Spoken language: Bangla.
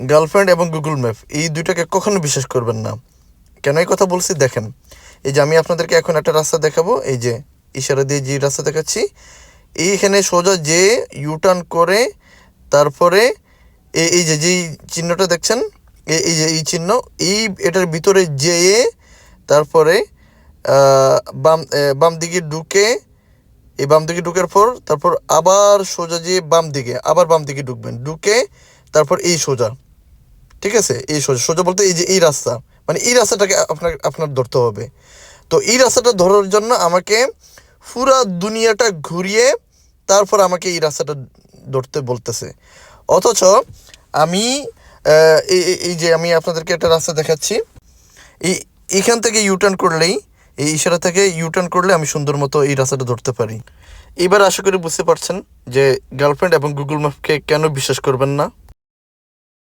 গার্লফ্রেন্ড এবং গুগল ম্যাপ এই দুইটাকে কখনো বিশ্বাস করবেন না। কেন এই কথা বলছি? দেখেন, এই যে আমি আপনাদেরকে এখন একটা রাস্তা দেখাবো, এই যে ইশারা দিয়ে যে রাস্তা দেখাচ্ছি, এইখানে সোজা যে ইউটার্ন করে তারপরে এই যে যেই চিহ্নটা দেখছেন এই যে এই চিহ্ন, এই এটার ভিতরে যেয়ে তারপরে বাম বাম দিকে ঢুকে, এই বাম দিকে ঢুকার পর তারপর আবার সোজা যে বাম দিকে, আবার বাম দিকে ঢুকবেন। ঢুকে তারপর এই সোজা। ঠিক আছে? এই সোজা সোজা বলতে এই যে এই রাস্তা মানে এই রাস্তাটাকে আপনার আপনার ধরতে হবে। তো এই রাস্তাটা ধরার জন্য আমাকে পুরা দুনিয়াটা ঘুরিয়ে তারপর আমাকে এই রাস্তাটা ধরতে বলতেছে। অথচ আমি এই যে আমি আপনাদেরকে একটা রাস্তা দেখাচ্ছি। এই, এখান থেকে ইউটার্ন করলেই, এই ইশারা থেকে ইউটার্ন করলে আমি সুন্দর মতো এই রাস্তাটা ধরতে পারি। এবার আশা করি বুঝতে পারছেন যে গার্লফ্রেন্ড এবং গুগল ম্যাপকে কেন বিশ্বাস করবেন না?